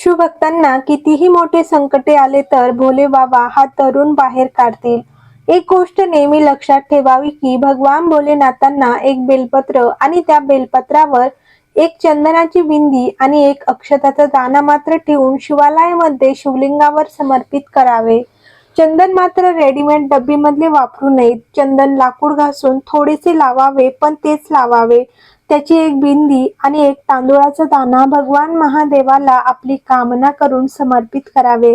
शिवभक्तांना कितीही मोठे संकटे आले तर भोले बाबा हा तरुण बाहेर काढतील. एक गोष्ट नेहमी लक्षात ठेवावी की भगवान भोलेनाथांना एक बेलपत्र आणि त्या बेलपत्रावर एक चंदनाची बिंदी आणि एक अक्षताचा दाना मात्र ठेवून शिवालयामध्ये शिवलिंगावर समर्पित करावे. चंदन मात्र रेडीमेड डब्बीमधले वापरू नयेत. चंदन लाकूड घासून थोडेसे लावावे पण तेच लावावे. त्याची एक बिंदी आणि एक तांदूळाचा दाना भगवान महादेवाला आपली कामना करून समर्पित करावे.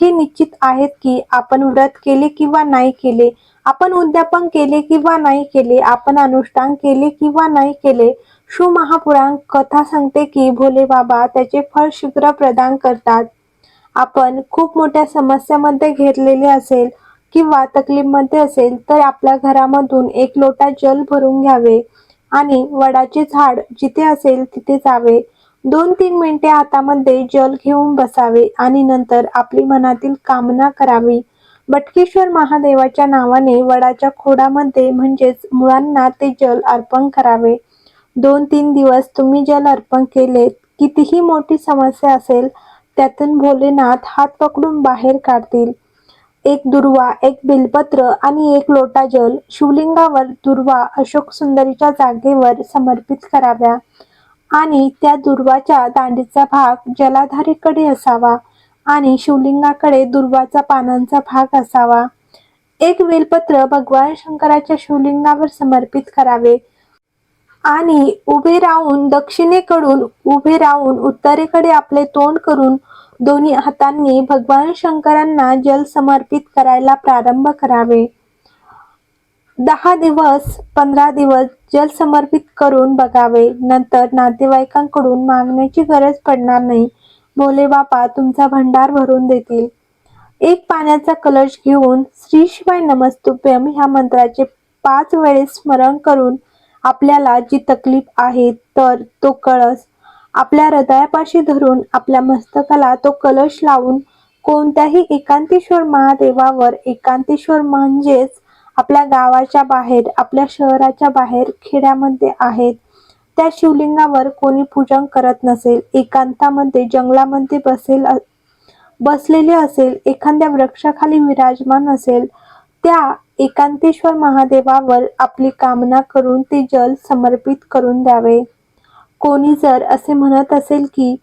हे निश्चित आहेत की आपण व्रत केले किंवा नाही केले आपण उद्यापन केले किंवा नाही केले आपण अनुष्ठान केले किंवा नाही केले शिव महापुराण कथा सांगते की भोले बाबा त्याचे फळ शीघ्र प्रदान करतात. आपण खूप मोठ्या समस्यामध्ये घेरलेले असेल किंवा तकलीफमध्ये असेल तर आपल्या घरामधून एक लोटा जल भरून घ्यावे. आणि वडाचे झाड जिथे असेल तिथे जावे. दोन तीन मिनिटे हातामध्ये जल घेऊन बसावे आणि नंतर आपली मनातील कामना करावी. बटकेश्वर महादेवाच्या नावाने वडाच्या खोडामध्ये म्हणजेच मुळांना ते जल अर्पण करावे. दोन तीन दिवस तुम्ही जल अर्पण केले कितीही मोठी समस्या असेल त्यातून भोलेनाथ हात पकडून बाहेर काढतील. एक दुर्वा एक बिलपत्र आणि एक लोटा जल शिवलिंगावर दुर्वा अशोक सुंदरीच्या जागेवर समर्पित कराव्या आणि त्या दुर्वाच्या दांडीचा भाग जलाधारीकडे असावा आणि शिवलिंगाकडे दुर्वाचा पानांचा भाग असावा. एक वेलपत्र भगवान शंकराच्या शिवलिंगावर समर्पित करावे. आणि उभे राहून दक्षिणेकडून उभे राहून उत्तरेकडे आपले तोंड करून दोन्ही हातांनी भगवान शंकरांना जल समर्पित करायला प्रारंभ करावे. दहा दिवस पंधरा दिवस जल समर्पित करून बघावे. नंतर नातेवाईकांकडून मागण्याची गरज पडणार नाही. भोले बापा तुमचा भंडार भरून देतील. एक पाण्याचा कलश घेऊन श्री शिवाय नमस्तुभ्यम ह्या मंत्राचे पाच वेळेस स्मरण करून आपल्याला जी तकलीफ आहे तर तो कळस. आपल्या हृदयापाशी धरून आपल्या मस्तकाला तो कलश लावून कोणत्याही एकांतेश्वर महादेवावर एकांतेश्वर म्हणजेच आपल्या गावाच्या बाहेर आपल्या शहराच्या बाहेर खेड्यामध्ये आहेत. त्या शिवलिंगावर कोणी पूजन करत नसेल एकांतामध्ये जंगलामध्ये बसेल बसलेले असेल एखाद्या वृक्षाखाली विराजमान असेल त्या एकांतेश्वर महादेवावर आपली कामना करून ते जल समर्पित करून द्यावे. कोणी जर असे म्हणत असेल की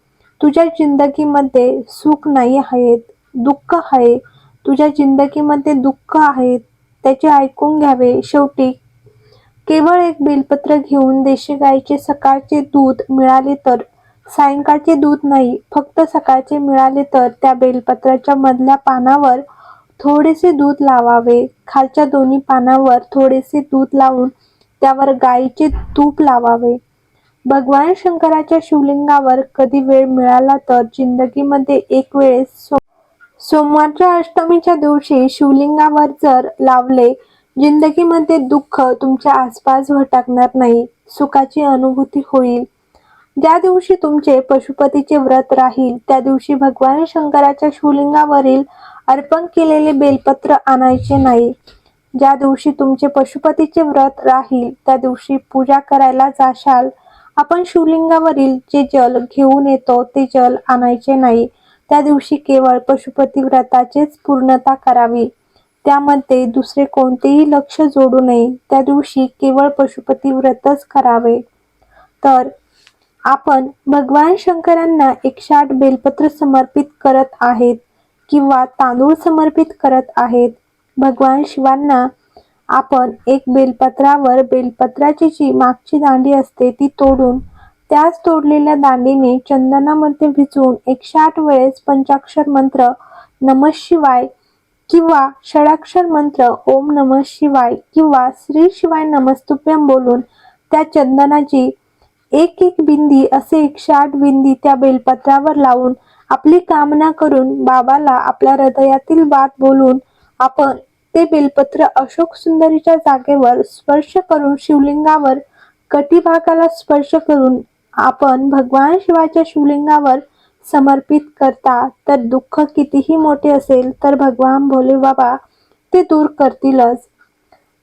तुझ्या जिंदगीमध्ये सुख नाही आहेत दुःख आहे तुझ्या जिंदगीमध्ये दुःख आहेत त्याचे ऐकून घ्यावे शेवटी. केवळ एक बेलपत्र घेऊन देशी गाईचे सकाळचे दूध मिळाले तर सायंकाळचे दूध नाही फक्त सकाळचे मिळाले तर त्या बेलपत्राच्या मधल्या पानावर थोडेसे दूध लावावे. खालच्या दोन्ही पानावर थोडेसे दूध लावून त्यावर गाईचे तूप लावावे. भगवान शंकराच्या शिवलिंगावर कधी वेळ मिळाला तर जिंदगीमध्ये एक वेळेस सो सोमवारच्या अष्टमीच्या दिवशी शिवलिंगावर जर लावले जिंदगीमध्ये दुःख तुमच्या आसपास भटकणार नाही. सुखाची अनुभूती होईल. ज्या दिवशी तुमचे पशुपतीचे व्रत राहील त्या दिवशी भगवान शंकराच्या शिवलिंगावरील अर्पण केलेले बेलपत्र आणायचे नाही. ज्या दिवशी तुमचे पशुपतीचे व्रत राहील त्या दिवशी पूजा करायला जाशाल. आपण शिवलिंगावरील जे जल घेऊन येतो ते जल आणायचे नाही. त्या दिवशी केवळ पशुपती व्रताचेच पूर्णता करावी. त्यामध्ये दुसरे कोणतेही लक्ष जोडू नये. त्या दिवशी केवळ पशुपती व्रतच करावे. तर आपण भगवान शंकरांना एकशे आठ बेलपत्र समर्पित करत आहेत. किंवा तांदूळ समर्पित करत आहेत. भगवान शिवांना आपण एक बेलपत्रावर बेलपत्राची जी मागची दांडी असते ती तोडून त्याच तोडलेल्या दांडीने चंदनामध्ये भिजवून एकशे आठ वेळेस पंचाक्षर मंत्र नम शिवाय किंवा षडाक्षर मंत्र ओम नम शिवाय किंवा श्री शिवाय नमस्तुभ्यम बोलून त्या चंदनाची एक एक बिंदी असे एकशे आठ बिंदी त्या बेलपत्रावर लावून आपली कामना करून बाबाला आपल्या हृदयातील बात बोलून आपण ते बेलपत्र अशोक सुंदरीच्या जागेवर स्पर्श करून शिवलिंगावर कटी भागाला स्पर्श करून आपण भगवान शिवाच्या शिवलिंगावर समर्पित करता तर दुःख कितीही मोठे असेल तर भगवान भोले बाबा ते दूर करतीलच.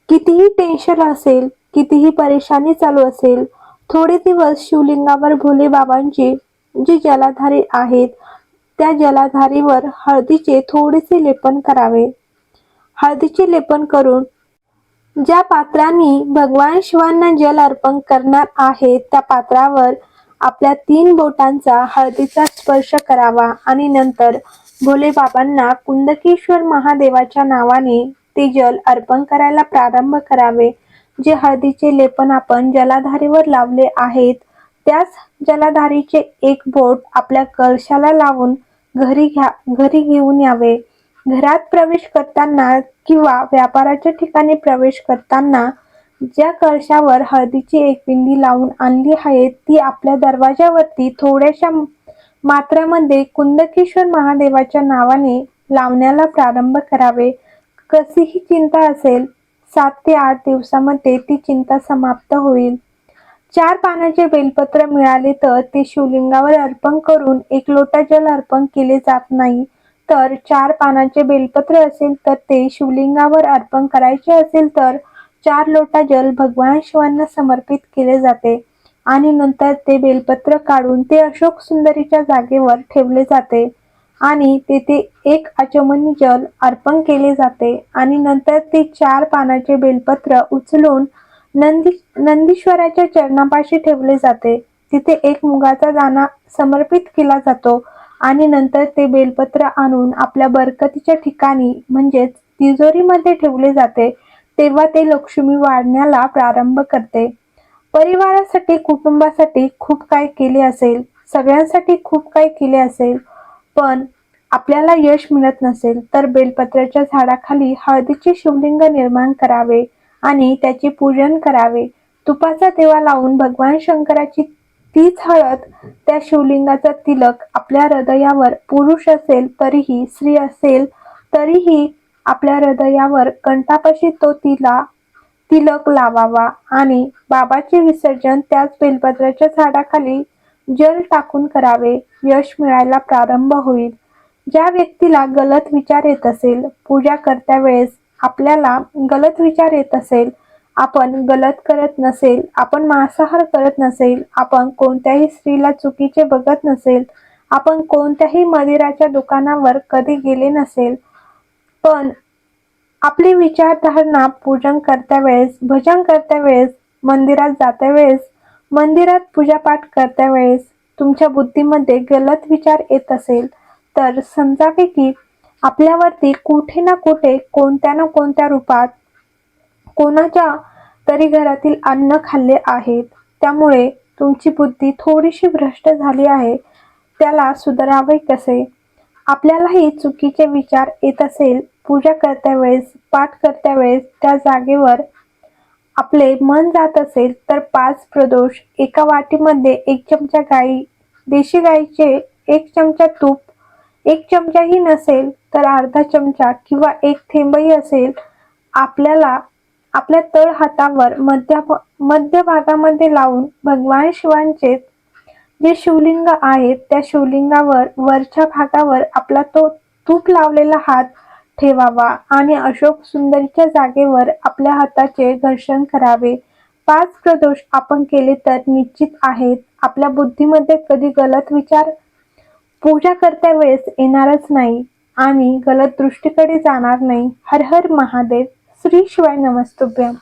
कितीही टेन्शन असेल कितीही परेशानी चालू असेल थोडे दिवस शिवलिंगावर भोले बाबांची जी जलाधारे आहेत त्या जलाधारीवर हळदीचे थोडेसे लेपन करावे. हळदीचे लेपन करून ज्या पात्रांनी भगवान शिवांना जल अर्पण करणार आहे त्या पात्रावर आपल्या तीन बोटांचा हळदीचा स्पर्श करावा आणि नंतर भोले बाबांना कुंदकेश्वर महादेवाच्या नावाने ते जल अर्पण करायला प्रारंभ करावे. जे हळदीचे लेपन आपण जलाधारीवर लावले आहेत त्याच जलाधारीचे एक बोट आपल्या कळशाला लावून घरी घ्या घरी घेऊन यावे. घरात प्रवेश करताना किंवा व्यापाराच्या ठिकाणी प्रवेश करताना ज्या कळशावर हळदीची एक पिंडी लावून आणली आहे ती आपल्या दरवाजावरती थोड्याशा मात्रामध्ये कुंदकेश्वर महादेवाच्या नावाने लावण्याला प्रारंभ करावे. कशीही चिंता असेल? सात ते आठ दिवसामध्ये ती चिंता समाप्त होईल. चार पानाचे बेलपत्र मिळाले तर ते शिवलिंगावर अर्पण करून एक लोटा जल अर्पण केले जात नाही. तर चार पानाचे बेलपत्र असेल तर ते शिवलिंगावर अर्पण करायचे असेल तर चार लोटा जल भगवान शिवांना समर्पित केले जाते आणि नंतर ते बेलपत्र काढून ते अशोक सुंदरीच्या जागेवर ठेवले जाते आणि तेथे एक आचमनी जल अर्पण केले जाते आणि नंतर ते चार पानाचे बेलपत्र उचलून नंदी नंदीश्वराच्या चरणापाशी ठेवले जाते. तिथे एक मुगाचा दाणा समर्पित केला जातो आणि नंतर ते बेलपत्र आणून आपल्या बरकतीच्या ठिकाणी म्हणजेच तिजोरीमध्ये ठेवले जाते. तेव्हा ते लक्ष्मी वाढण्याला प्रारंभ करते. परिवारासाठी कुटुंबासाठी खूप काय केले असेल. सगळ्यांसाठी खूप काय केले असेल. पण आपल्याला यश मिळत नसेल तर बेलपत्राच्या झाडाखाली हळदीचे शिवलिंग निर्माण करावे. आणि त्याचे पूजन करावे. तुपाचा तेवा लावून भगवान शंकराची तीच हळद त्या शिवलिंगाचा तिलक आपल्या हृदयावर पुरुष असेल तरीही स्त्री असेल तरीही आपल्या हृदयावर कंठापाशी तो तिला तिलक लावावा आणि बाबाचे विसर्जन त्याच बेलपत्राच्या झाडाखाली जल टाकून करावे. यश मिळायला प्रारंभ होईल. ज्या व्यक्तीला गलत विचार येत असेल पूजा करत्या वेळेस आपल्याला गलत विचार येत असेल आपण गलत करत नसेल आपण मांसाहार करत नसेल आपण कोणत्याही स्त्रीला चुकीचे बघत नसेल आपण कोणत्याही मंदिराच्या दुकानावर कधी गेले नसेल पण आपली विचारधारणा पूजन करत्या वेळेस भजन करत्या वेळेस मंदिरात जात्या वेळेस मंदिरात पूजापाठ करत्या वेळेस तुमच्या बुद्धीमध्ये गलत विचार येत असेल तर समजावे की आपल्यावरती कुठे ना कुठे कोणत्या ना कोणत्या रूपात कोणाच्या तरी घरातील अन्न खाल्ले आहेत. त्यामुळे तुमची बुद्धी थोडीशी भ्रष्ट झाली आहे. त्याला सुधारावे कसे? आपल्यालाही चुकीचे विचार येत असेल. पूजा करत्या वेळेस पाठ करत्या वेळेस त्या जागेवर आपले मन जात असेल तर पाच प्रदोष एका वाटीमध्ये एक चमचा गाई देशी गाईचे एक चमचा तूप एक चमचाही नसेल तर अर्धा चमचा किंवा एक थेंबही असेल आपल्याला आपल्या तळ हातावर मध्य मध्य भागामध्ये लावून भगवान शिवांचे जे शिवलिंग आहेत त्या शिवलिंगावर वरच्या भागावर आपला तो तूप लावलेला हात ठेवावा आणि अशोक सुंदरीच्या जागेवर आपल्या हाताचे घर्षण करावे. पाच प्रदोष आपण केले तर निश्चित आहेत. आपल्या बुद्धीमध्ये कधी गलत विचार पूजा करत्या वेळेस येणारच नाही आणि गलत दृष्टीकडे जाणार नाही. हर हर महादेव श्री शिवाय नमस्तुभ्यम.